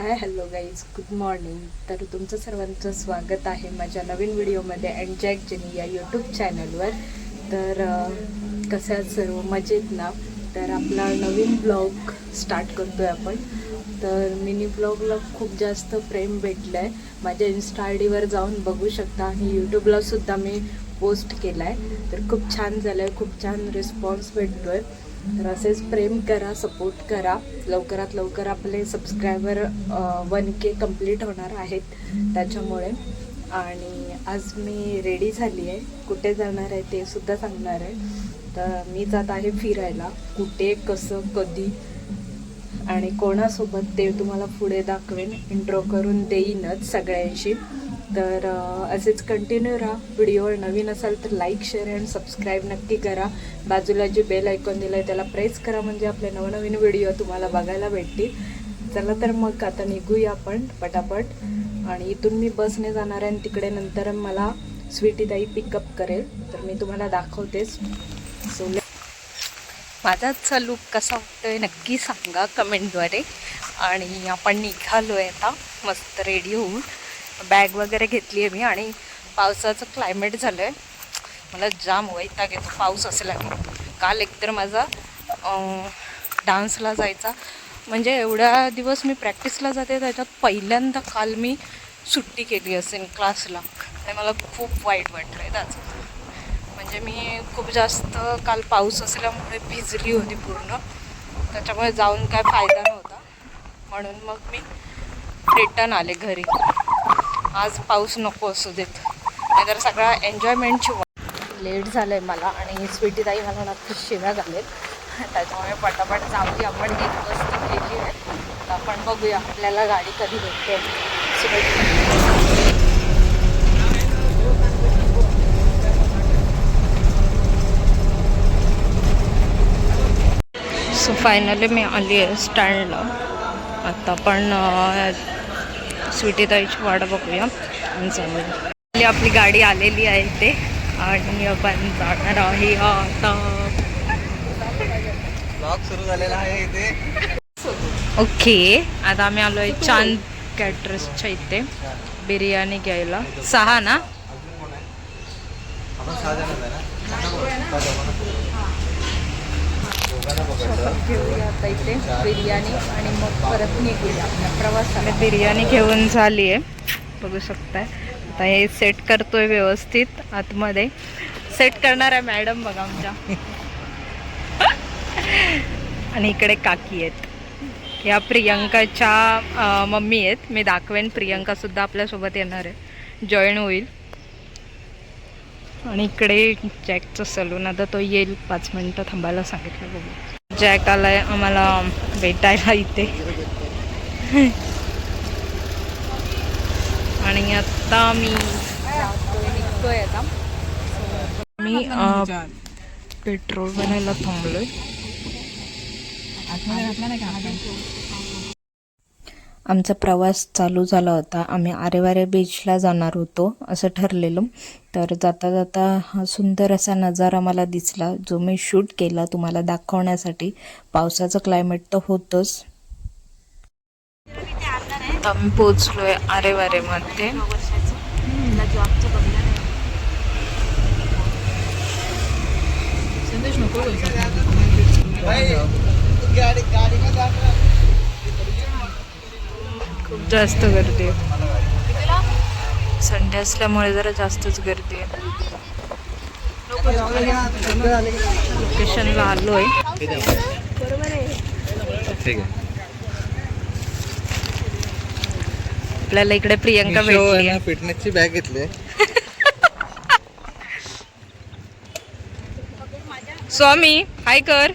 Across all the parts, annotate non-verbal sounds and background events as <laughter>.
Hi hello guys good morning तर तुमचं सर्वांचं स्वागत आहे माझ्या नवीन व्हिडिओमध्ये अँड जॅक जेनी या यूट्यूब चॅनलवर तर कसं आहे सर्व? मजेत ना? तर आपला नवीन ब्लॉग स्टार्ट करतो आहे आपण. तर मिनी ब्लॉगला खूप जास्त प्रेम भेटलं आहे माझ्या इन्स्टा आय डीवर जाऊन बघू शकता. आणि यूट्यूबलासुद्धा मी पोस्ट केला आहे तर खूप छान झालं आहे खूप छान रिस्पॉन्स भेटतो आहे तर असेच प्रेम करा सपोर्ट करा. लवकरात लवकर आपले सबस्क्रायबर वन के कंप्लीट होणार आहेत त्याच्यामुळे. आणि आज मी रेडी झाली आहे. कुठे जाणार आहे ते सुद्धा सांगणार आहे. तर मी जात आहे फिरायला. कुठे कसं कधी? आणि कोणासोबत ते तुम्हाला पुढे दाखवेन. इंट्रो करून देईनच सगळ्यांशी. तर असेच कंटिन्यू राहा व्हिडिओवर नवीन असाल तर लाईक शेअर अँड सबस्क्राईब नक्की करा. बाजूला जे बेल ऐकून दिलं आहे त्याला प्रेस करा म्हणजे आपले नवनवीन व्हिडिओ तुम्हाला बघायला भेटतील. चला तर मग आता निघूया आपण पटापट. आणि इथून मी बसने जाणार आहे आणि तिकडे नंतर मला स्वीटीताई पिकअप करेल. तर मी तुम्हाला दाखवतेच. सो माझाचा आजचा लुक कसा वाटतोय नक्की सांगा कमेंटद्वारे आणि आपण निघालो आहे आता. मस्त रेडी होऊन. बॅग वगैरे घेतली आहे मी आणि पावसाचं क्लायमेट झालं आहे मला जाम वैताग येतो. पाऊस असला की. काल एकतर माझा डान्सला जायचा. म्हणजे एवढ्या दिवस मी प्रॅक्टिसला जाते त्याच्यात पहिल्यांदा काल मी सुट्टी केली असेल क्लासला. ते मला खूप वाईट वाटलं आहे त्याचं म्हणजे मी खूप जास्त काल पाऊस असल्यामुळे भिजली होती पूर्ण. त्याच्यामुळे जाऊन काय फायदा नव्हता. म्हणून मग मी रिटर्न आले घरी. आज पाऊस नको असू देत. नाहीतर सगळा एन्जॉयमेंटची लेट झालं आहे मला आणि स्वीटीताई मला नक्कीच शिव्या घालेल त्याच्यामुळे पटापट जाऊया. आपण एक वस्तू केली आहे. तर आपण बघूया आपल्याला गाडी कधी भेटते. स्वीटी सो फायनली मी आली आहे स्टँडला आता पण स्वीटीताईची वाट बघूया. आणि आपली गाडी आलेली आहे इथे. आणि आपण जाणार आहे आता. ब्लॉग सुरू झालेला आहे इथे. ओके. आता आम्ही आलो आहे चांद कॅटरसच्या इथे. बिर्याणी घ्यायला. सहा ना? घेऊया आता इथे. बिर्याणी आणि मग परत निघूया आपल्या प्रवासाला. बिर्याणी घेऊन झाली आहे. बघू शकताय. आता हे सेट करतोय व्यवस्थित आतमध्ये. सेट करणार आहे मॅडम बघा आमच्या. <laughs> आणि इकडे काकी आहेत. या प्रियंकाच्या मम्मी आहेत. मी दाखवेन. प्रियंका सुद्धा आपल्यासोबत येणार आहे. जॉईन होईल. आणि इकडे जॅकचं सलून आता तो येईल पाच मिनटं थांबायला सांगितलं बघू. जॅक आलाय आम्हाला भेटायला इथे. आणि आता मी निघतोय आता मी पेट्रोल बनायला थांबलोय. आमचा प्रवास चालू झाला होता. आम्ही आरेवारे बीचला जाणार होतो असं ठरलेलं. तर जाता जाता हा सुंदर असा नजारा मला दिसला जो मी शूट केला तुम्हाला दाखवण्यासाठी. पावसाचं क्लायमेट तर होतंच. आता आम्ही पोचलोय आरेवारेमध्ये. गाडी गाडी का जाणार खूप जास्त गर्दी आहे. संडे असल्यामुळे जरा जास्तच गर्दी आहे. लोकेशनला आलो आहे. आपल्याला इकडे प्रियंका भेटली आहे फिटनेसची बॅग घेतली <laughs> स्वामी हाय कर.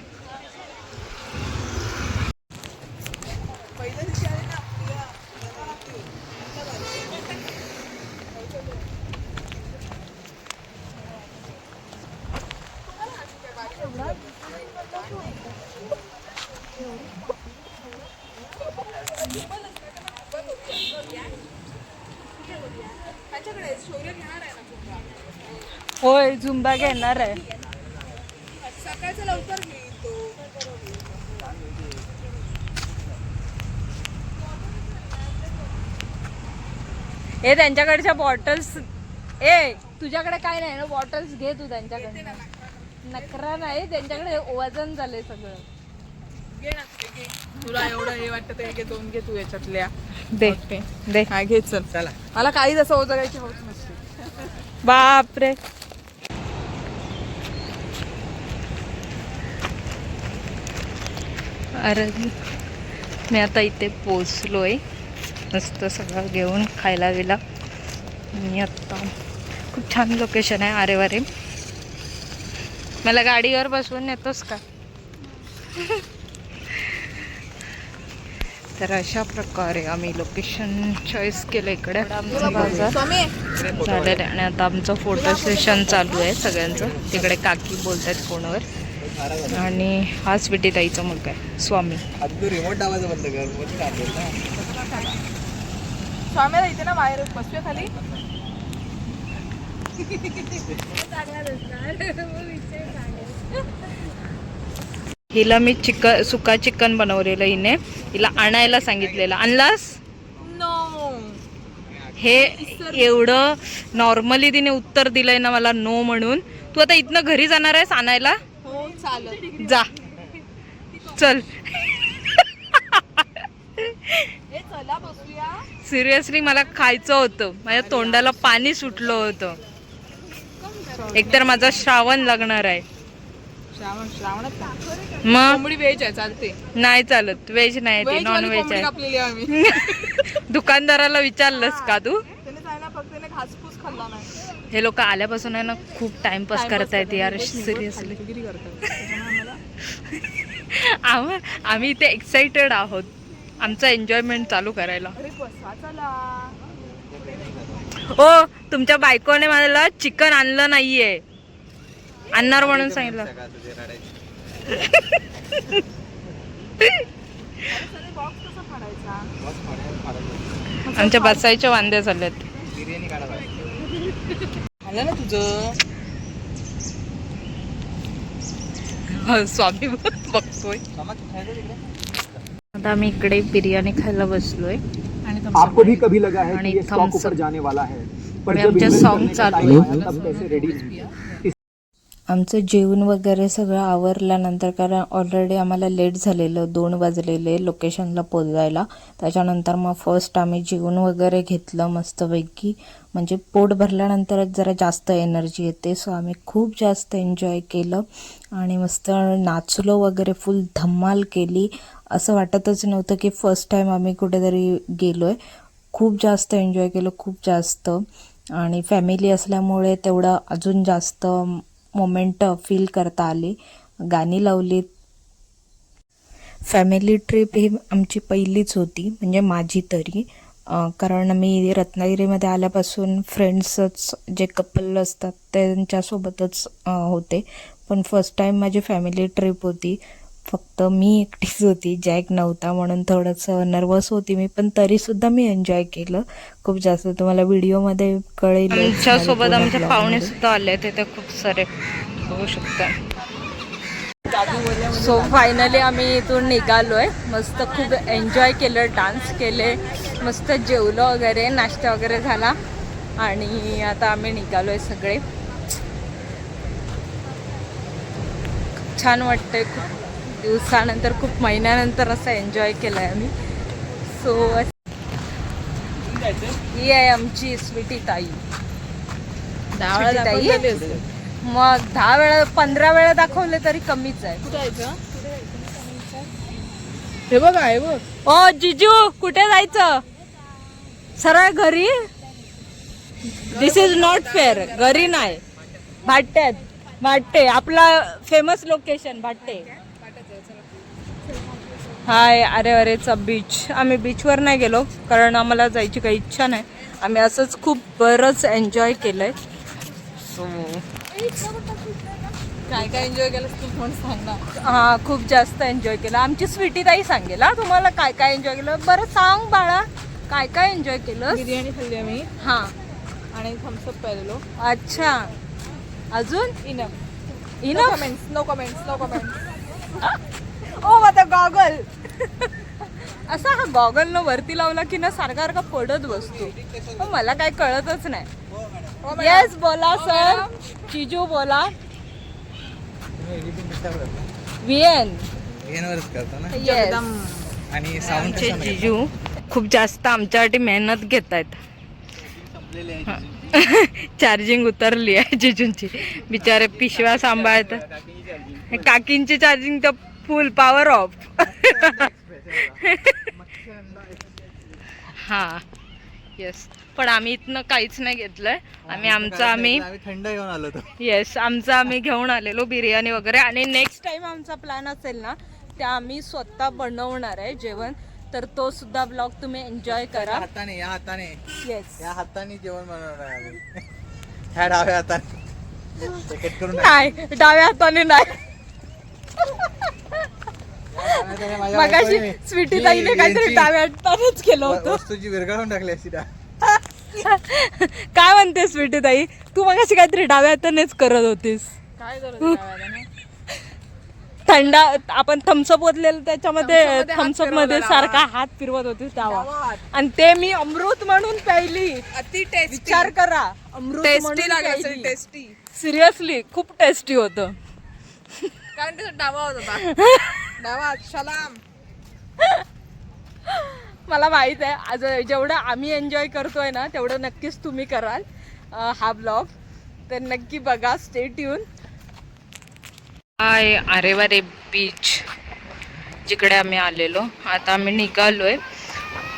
झुंबा घेणार आहे. सकाळचं लवकर हे त्यांच्याकडच्या बॉटल्स ए तुझ्याकडे काय नाही ना? बॉटल्स घे तू त्यांच्याकडे नकरा. नाही त्यांच्याकडे वजन झालंय सगळं. तुला एवढं हे वाटतं ते घे दोन घे तू याच्यातल्या. दे. दे. हा घे चल. चला. मला काहीच असं होत जगायची होत नसते. बापरे. अरे मी आता इथे पोचलोय मस्त सगळं घेऊन खायला गेला मी आत्ता खूप छान लोकेशन आहे अरे वारे मला गाडीवर बसवून येतोस का? <laughs> तर अशा प्रकारे आम्ही लोकेशन चॉईस केलं इकडे. आमचा बाजार. झालेलं आहे. आणि आता आमचं फोटो सेशन चालू आहे सगळ्यांचं. तिकडे काकी बोलत आहेत फोनवर आणि हा स्वीटी ताईचा मुलगा आहे स्वामी. रिमोट बंद कर स्वामीला इथे ना बाहेर बसूया खाली. हिला मी चिकन सुका चिकन बनवलेलं हिने. हिला आणायला सांगितलेलं. आणलास? नो हे एवढं नॉर्मली तिने उत्तर दिलंय ना मला नो म्हणून. तू आता इथनं घरी जाणार आहेस आणायला? चालत. जा. चल. सिरियसली मला खायचं होतं. माझ्या तोंडाला पाणी सुटलं होतं. एकतर माझा श्रावण लागणार आहे? मग? व्हेज चालते. नाही चालत. व्हेज नाही ते नॉन व्हेज आहे. <laughs> दुकानदाराला विचारलंस का तू त्याने काय ना फक्त त्याने घासपूस खाल्ला नाही हे लोक आल्यापासून आहे ना खूप टाइमपास करतायत यार सिरियसली आम्हाला <laughs> आम्ही इथे एक्साइटेड आहोत. आमचा एन्जॉयमेंट चालू करायला. ओ तुमच्या बायकोने मला चिकन आणलं नाहीये. आणणार म्हणून सांगितलं. <laughs> आमच्या बसायचे वांदे झालेत. बिर्याणी आलं ना तुझं स्वामी बघतोय? आता आम्ही इकडे बिर्याणी खायला बसलोय आणि आपको भी कभी लगा है आणि कि ये स्टॉक ऊपर. जाने वाला है पर आणि जब आमचे इन्वेस्ट song करने का चालू टाइम आहे. आया तब कैसे रेडी आमचं जेवण वगैरे सगळं आवरल्यानंतर कारण ऑलरेडी आम्हाला लेट झालेलं दोन वाजलेले लोकेशनला पोचायला त्याच्यानंतर मग फर्स्ट आम्ही जेवण वगैरे घेतलं मस्तपैकी. म्हणजे पोट भरल्यानंतरच जरा जास्त एनर्जी येते सो आम्ही खूप जास्त एन्जॉय केलं. आणि मस्त नाचलो वगैरे फुल धम्माल केली. असं वाटतच नव्हतं की फर्स्ट टाईम आम्ही कुठेतरी गेलो आहे खूप जास्त एन्जॉय केलं खूप जास्त. आणि फॅमिली असल्यामुळे तेवढं अजून जास्त मोमेंट फील करता आली. गाणी लावलीत फॅमिली ट्रिप ही आमची पहिलीच होती म्हणजे माझी तरी. कारण मी रत्नागिरीमध्ये आल्यापासून फ्रेंड्सच जे कपल असतात त्यांच्यासोबतच होते. पण फर्स्ट टाईम माझी फॅमिली ट्रिप होती. फक्त मी एकटीच होती जॅक नव्हता म्हणून थोडंसं नर्वस होती मी पण तरीसुद्धा मी एन्जॉय केलं. खूप जास्त तुम्हाला व्हिडिओमध्ये कळेल आमच्यासोबत आमचे पाहुणे सुद्धा आले तिथे खूप सारे बघू शकता. सो फायनली आम्ही इथून निघालोय. मस्त खूप एन्जॉय केलं डान्स केले मस्त जेवलो वगैरे नाश्ता वगैरे झाला. आणि आता आम्ही निघालोय सगळे. खूप छान वाटतंय खूप दिवसानंतर खूप महिन्यानंतर असं एन्जॉय केलं आहे आम्ही. सो ही आहे आमची स्वीटी ताई. दहा वेळा ताई? मग दहा वेळा पंधरा वेळा दाखवले तरी कमीच आहे. हे बघ आहे बघ. ओ जिजू कुठे जायचं? सरळ घरी? दिस इज नॉट फेअर घरी नाही. भाट्यात. भाट्टे आपला फेमस लोकेशन भाट्टे हाय अरे अरेचा बीच आम्ही बीचवर नाही गेलो कारण आम्हाला जायची काही इच्छा नाही. आम्ही असंच खूप बरंच एन्जॉय केलंय. सो काय काय एन्जॉय केलं तू पण सांग ना. हा खूप जास्त एन्जॉय केलं. आमची स्वीटी ताई सांगेल हा तुम्हाला काय काय एन्जॉय केलं? बरं सांग बाळा काय काय एन्जॉय केलं बिर्याणी खाल्ली आम्ही. हा. आणि थम्सअप प्यायलो अच्छा. अजून? Enough no enough comments no comments no comments ओ माझा गॉगल असा हा गॉगल न वरती लावला की ना सारखा सारखा पडत बसतो. मग मला काय कळतच नाही. येस बोला सर चिजू बोला. तुम्ही एडिटिंग कशावर करता विएन गेनवरच करता ना? येस आणि साऊंड आमचे जिजू खूप जास्त आमच्यासाठी मेहनत घेत आहेत चार्जिंग उतरली आहे जिजूंची बिचारे पिशव्या सांभाळतात काकींची चार्जिंग तर फुल पॉवर ऑफ हा. येस पण आम्ही इथनं काहीच नाही घेतलंय. आम्ही आमचं आम्ही थंड घेऊन आलो येस आमचं आम्ही घेऊन आलेलो बिर्याणी वगैरे. आणि नेक्स्ट टाइम आमचा प्लॅन असेल ना ते आम्ही स्वतः बनवणार आहे जेवण. तर तो सुद्धा ब्लॉग तुम्ही एन्जॉय करा. हाताने या हाताने. येस या हाताने जेवण बनवणार आहे <laughs> ह्या डाव्या हाताने. <laughs> नाही डाव्या हाताने नाही. मगाशी स्वीटी ताईने काहीतरी यांची डाव्या हातानेच केलं होतं. वस्तूची विरघळून टाकली अशी काय म्हणते स्वीटी ताई? तू मगाशी काहीतरी डाव्या हातानेच करत होतीस. काय करत थंडा आपण थम्सअप ओतलेलं त्याच्यामध्ये थम्सअपमध्ये सारखा. हात फिरवत होतीस डावा डावा हात. आणि ते मी अमृत म्हणून प्यायली. अति टेस्टी विचार करा. अमृत टेस्टी सिरियसली खूप टेस्टी होतं. कारण त्याचा डावा होत होता. डावा सलाम. मला माहीत आहे आज जेवढं आम्ही एन्जॉय करतोय ना तेवढं नक्कीच तुम्ही कराल अं, हा ब्लॉग तर नक्की बघा स्टेट येऊन हाय आरेवारे बीच जिकडे आम्ही आलेलो. आता आम्ही निघालोय.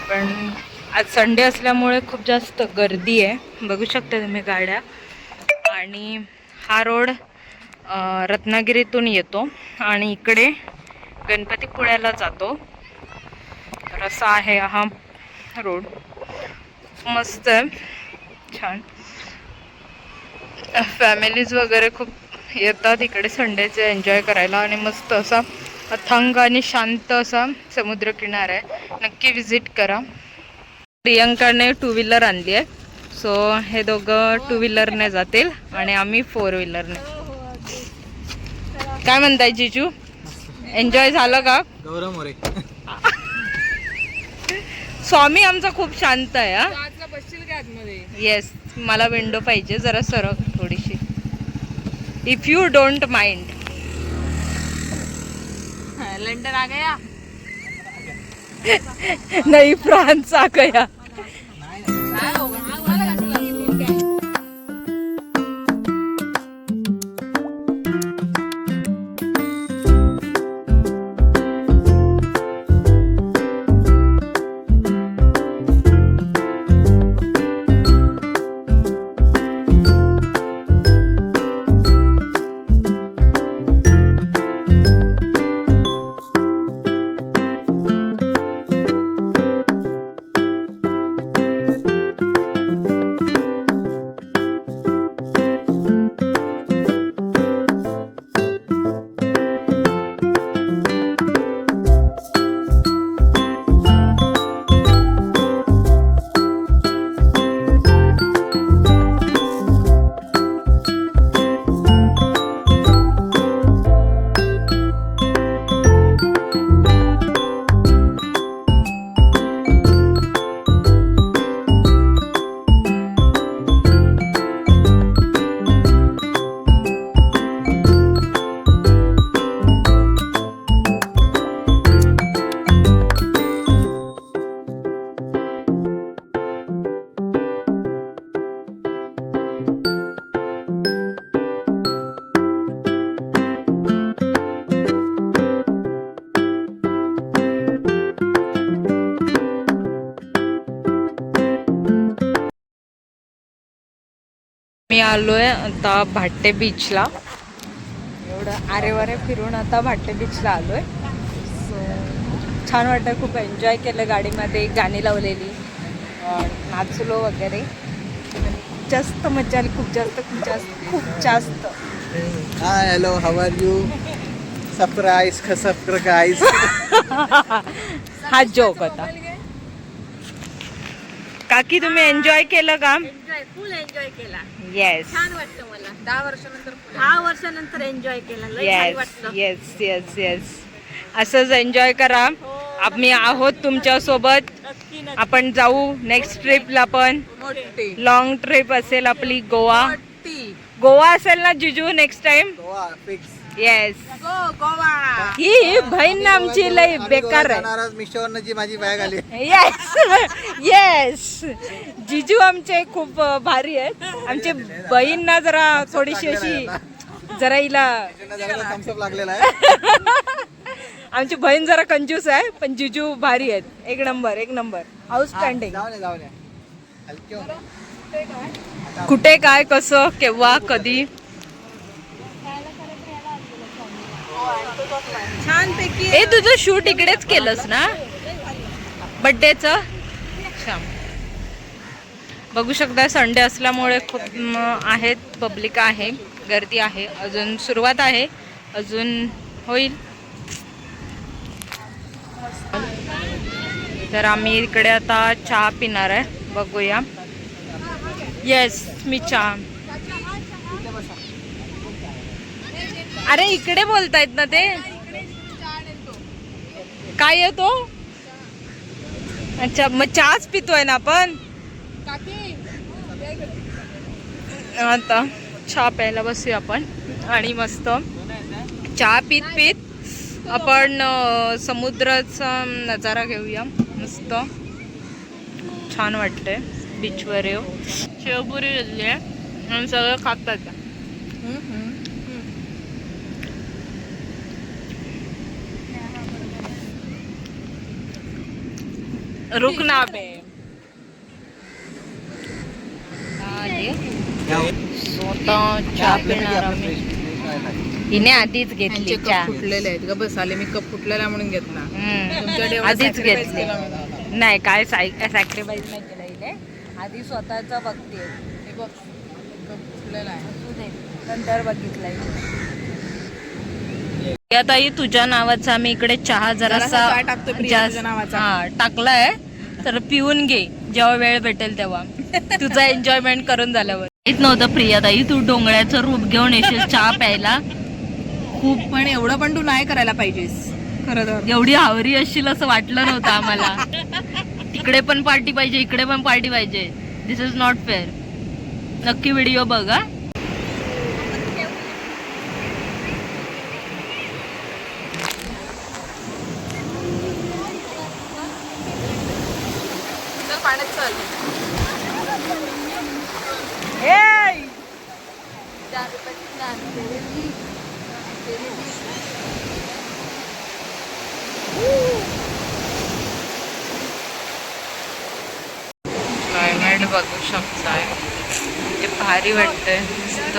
पण आज संडे असल्यामुळे खूप जास्त गर्दी आहे. बघू शकता तुम्ही गाड्या. आणि हा रोड रत्नागिरीतून येतो आणि इकडे गणपतीपुळ्याला जातो. तर असा आहे हा रोड. मस्त आहे. छान. फॅमिलीज वगैरे खूप येतात इकडे संडेचे एन्जॉय करायला आणि मस्त असा अथंग आणि शांत असा समुद्रकिनारा आहे. नक्की विजिट करा. प्रियंकाने टू व्हीलर आणली आहे. सो हे दोघं टू व्हीलरने जातील आणि आम्ही फोर व्हीलरने काय म्हणताय जिजू? एन्जॉय झालं का? गौरव मोरे. स्वामी आमचा खूप शांत आहे हा. येस मला विंडो पाहिजे जरा सरक थोडीशी. If you don't mind London आ गया? <laughs> नाही फ्रान्स आ गया. मी आलोय आता भाट्टे बीचला एवढं आरे वारे फिरून आता भाट्टे बीचला आलोय. सो छान वाटतं खूप एन्जॉय केलं गाडीमध्ये गाणी लावलेली नाचलो वगैरे. जास्त मजा आली खूप जास्त खूप जास्त खूप जास्त. Hi hello how are you surprise खसप्र guys हा जोक होता. काकी तुम्ही एन्जॉय केलं का? फुल एन्जॉय केला. येस छान वाटतं मला. दहा वर्षानंतर. दहा वर्षानंतर एन्जॉय केला. लय येस वाटलं. येस येस येस असंच एन्जॉय करा. हो आम्ही आहोत तुमच्यासोबत आपण जाऊ नेक्स्ट ट्रिपला पण. मोठी. लॉंग ट्रिप असेल आपली गोवा. मोठी. गोवा असेल ना जिजू next time Goa fix yes ही बहीण आमची लय बेकार आहे. जी माझी बॅग आली. येस येस जिजू आमचे खूप भारी आहेत. आमची बहीण ना जरा थोडीशी अशी जरा हिला थम्सअप लागलेला आहे. आमची बहीण जरा कंजूस आहे पण जिजू भारी आहेत. एक नंबर एक नंबर. आउटस्टँडिंग. कुठे काय कसं केव्हा कधी? छान पैकी तुझं शूट इकडेच केलंस ना? बड्डेच बघू शकता संडे असल्यामुळे खूप आहेत पब्लिक आहे गर्दी आहे अजून सुरुवात आहे अजून होईल. तर आम्ही इकडे आता चहा पिणार आहे बघूया. येस मी चहा. अरे इकडे बोलतायत ना ते. काय येतो अच्छा मग चहाच पितोय ना आपण? आता चहा प्यायला बसूया आपण. आणि मस्त. चहा पित पित आपण समुद्राचा नजारा घेऊया. मस्त. छान वाटतंय. बीचवर येऊ. शेवपुरी आहे. आणि सगळं खातात रुक ना बे. स्वतः हिने आधीच घेतली कप चहा. फुटलेले आहेत. ग बस आले. मी कप फुटलेला म्हणून. तुमच्याकडे एवढा आधीच घेतली. नाही काय सॅक्रिफाईस नाही केलं हिने. आधी स्वतःच बघते. हे बघ कप फुटलेला आहे. नंतर बघितलंय. ताई तुझ्या नावाचा आम्ही इकडे चहा जरासा. हा टाकलाय. तर पिऊन घे जेव्हा वेळ भेटेल तेव्हा. तुझा एन्जॉयमेंट करून झाल्यावर. माहीत नव्हतं प्रिया ताई तू डोंगराचं रूप घेऊन येशील चहा प्यायला. खूप पण एवढं पण तू नाही करायला पाहिजेस. खरं तर. एवढी हावरी असशील असं वाटलं नव्हतं आम्हाला. तिकडे पण पार्टी पाहिजे इकडे पण पार्टी पाहिजे. दिस इज नॉट फेअर नक्की व्हिडिओ बघा बघू शकताय. ते भारी वाटतंय. मस्त.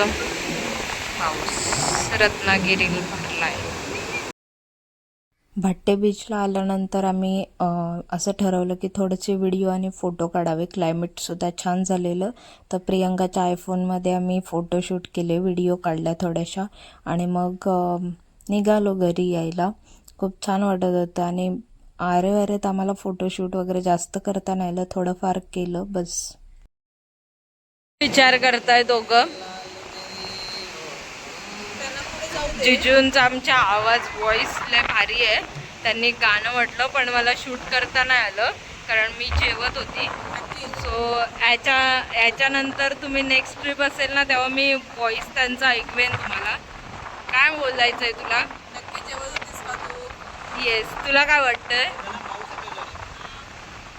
पाऊस. रत्नागिरी भरलाय. भाट्टे बीचला आल्यानंतर आम्ही असं ठरवलं की थोडेसे व्हिडिओ आणि फोटो काढावे. क्लायमेटसुद्धा छान झालेलं. तर प्रियंकाच्या आयफोनमध्ये आम्ही फोटोशूट केले व्हिडिओ काढल्या थोड्याशा. आणि मग निघालो घरी यायला. खूप छान वाटत होतं. आणि आरे वारेत आम्हाला फोटोशूट वगैरे जास्त करता नाही आलं थोडंफार केलं बस. विचार करताय दोघं. जिजूंचा आमच्या आवाज व्हॉइस लय भारी आहे. त्यांनी गाणं म्हटलं पण मला शूट करता नाही आलं कारण मी जेवत होती. सो याच्या याच्यानंतर तुम्ही नेक्स्ट ट्रिप असेल ना तेव्हा मी व्हॉइस त्यांचा ऐकवेन तुम्हाला. काय बोलायचं आहे तुला नक्की जेवत होतीस का तू येस तुला काय वाटतंय?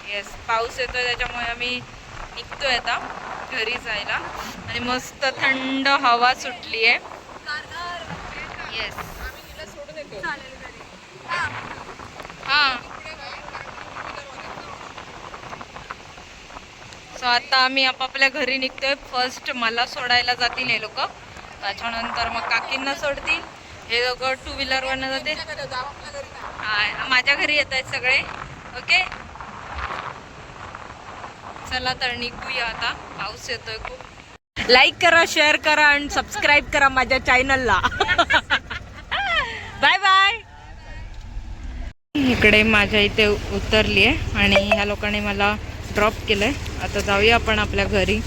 येस पाऊस येतोय त्याच्यामुळे आम्ही निघतोय आता घरी जायला. आणि मस्त थंड हवा सुटली आहे येस हां. सो आता आम्ही आपापल्या घरी निघतोय. फर्स्ट मला सोडायला जातील हे लोक. त्याच्यानंतर मग काकींना सोडतील. हे लोक टू व्हीलरवरनं जाते माझ्या घरी येत आहेत सगळे. ओके? चला तर निघूया आता. पाऊस येतोय खूप. लाईक करा शेअर करा आणि सबस्क्राईब करा माझ्या चॅनलला बाय बाय इकडे माझ्या इथे उतरली आहे आणि ह्या लोकांनी मला ड्रॉप केलंय. आता जाऊया आपण आपल्या घरी.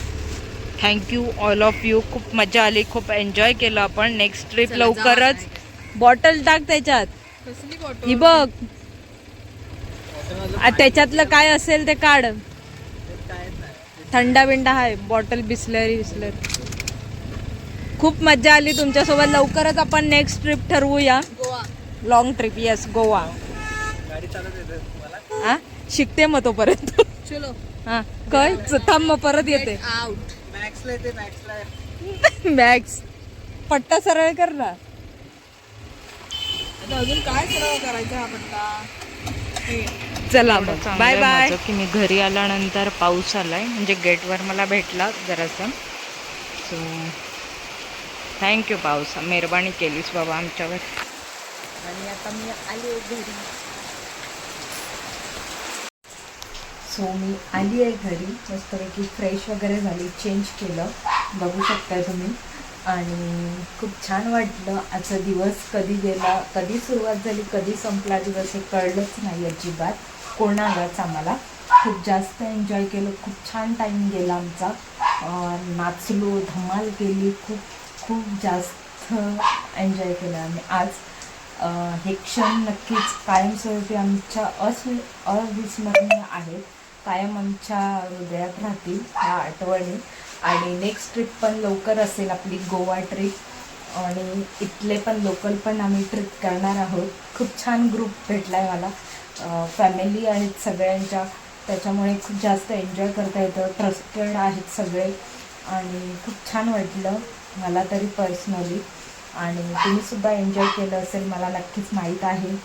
थँक्यू ऑल ऑफ यू खूप मजा आली खूप एन्जॉय केलं आपण. नेक्स्ट ट्रिप लवकरच. बॉटल टाक त्याच्यात. ही बघ. त्याच्यातलं काय असेल ते काढ. थंडा बिंडा आहे बॉटल बिस्लरी बिस्लरी. खूप मजा आली तुमच्यासोबत. लवकरच आपण नेक्स्ट ट्रिप ठरवूया. Goa. Long trip yes Goa. हा शिकते मग तोपर्यंत. चलो. हा काय थांब मग परत येते. आउट मॅक्सला येते मॅक्सला मॅक्स <laughs> पट्टा सरळ कर ना. अजून काय सराव करायचा हा पट्टा चला मग बाय बाय की मी घरी आल्यानंतर पाऊस आलाय. म्हणजे गेटवर मला भेटला जरासा. सो थँक्यू पाऊस मेहरबानी केलीस बाबा आमच्यावर. आणि आता मी आली घरी. सो मी आली आहे घरी. मस्तपैकी फ्रेश वगैरे झाली. चेंज केलं. बघू शकताय तुम्ही. आणि खूप छान वाटलं. आजचा दिवस कधी गेला कधी सुरुवात झाली कधी संपला दिवस हे कळलंच नाही अजिबात. कोणालाच आम्हाला. खूप जास्त एन्जॉय केलं. खूप छान टाईम गेला आमचा. नाचलो धमाल केली. खूप खूप जास्त एन्जॉय केलं आम्ही. आज हे क्षण नक्कीच कायमस्वरूपी आमच्या अस्वि अविस्मरणीय आहेत. कायम आमच्या हृदयात राहतील ह्या आठवणी. आणि नेक्स्ट ट्रिप पण लवकर असेल आपली गोवा ट्रिप आणि इथले पण लोकल पण आम्ही ट्रिप करणार आहोत. खूप छान ग्रुप भेटला आहे मला फॅमिली आहेत सगळ्यांच्या. त्याच्यामुळे खूप जास्त एन्जॉय करता येतं. ट्रस्टेड आहेत सगळे. आणि खूप छान वाटलं. मला तरी पर्सनली आणि तुम्हीसुद्धा एन्जॉय केलं असेल. मला नक्कीच माहीत आहे.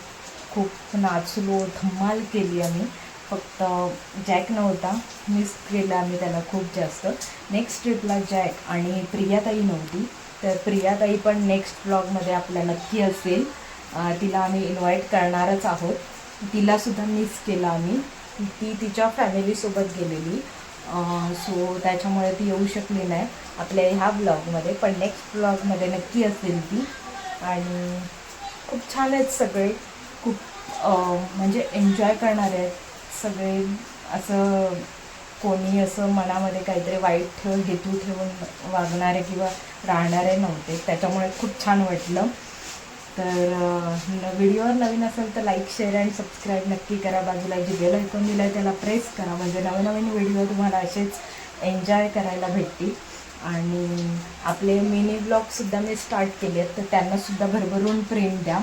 खूप नाचलो धमाल केली आम्ही. फक्त जॅक नव्हता. मिस केलं आम्ही त्याला खूप जास्त. नेक्स्ट ट्रिपला जॅक आणि प्रियाताई नव्हती. तर प्रियाताई पण नेक्स्ट ब्लॉगमध्ये आपल्या नक्की असेल. तिला आम्ही इन्व्हाइट करणारच आहोत. तिलासुद्धा मिस केलं आम्ही. ती तिच्या फॅमिलीसोबत गेलेली. सो त्याच्यामुळे ती येऊ शकली नाही. आपल्या ह्या ब्लॉगमध्ये पण नेक्स्ट ब्लॉगमध्ये नक्की असेल ती. आणि खूप छान आहेत सगळे. खूप म्हणजे एन्जॉय करणारे आहेत. सगळे असं कोणी असं मनामध्ये काहीतरी वाईट ठेव हेतू ठेवून वागणारे किंवा राहणारे नव्हते. त्याच्यामुळे खूप छान वाटलं. तर व्हिडिओवर नवीन असेल तर लाईक शेअर आणि सबस्क्राईब नक्की करा. बाजूला जे बेल ऐकून दिलं आहे त्याला प्रेस करा. म्हणजे नवीन नवीन व्हिडिओ तुम्हाला असेच एन्जॉय करायला भेटतील. आणि आपले मिनी ब्लॉगसुद्धा मी स्टार्ट केले आहेत तर त्यांनासुद्धा भरभरून प्रेम द्या.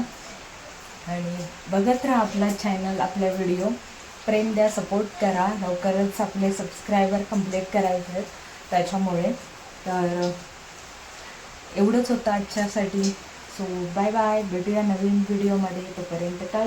आणि बघत राहा आपला चॅनल आपला व्हिडिओ प्रेम द्या सपोर्ट करा. लवकरच आपले सबस्क्रायबर कंप्लीट करायचे आहेत. त्याच्यामुळे तर एवढंच होतं आजच्यासाठी. सो बाय बाय भेटूया नवीन व्हिडिओमध्ये तोपर्यंत काय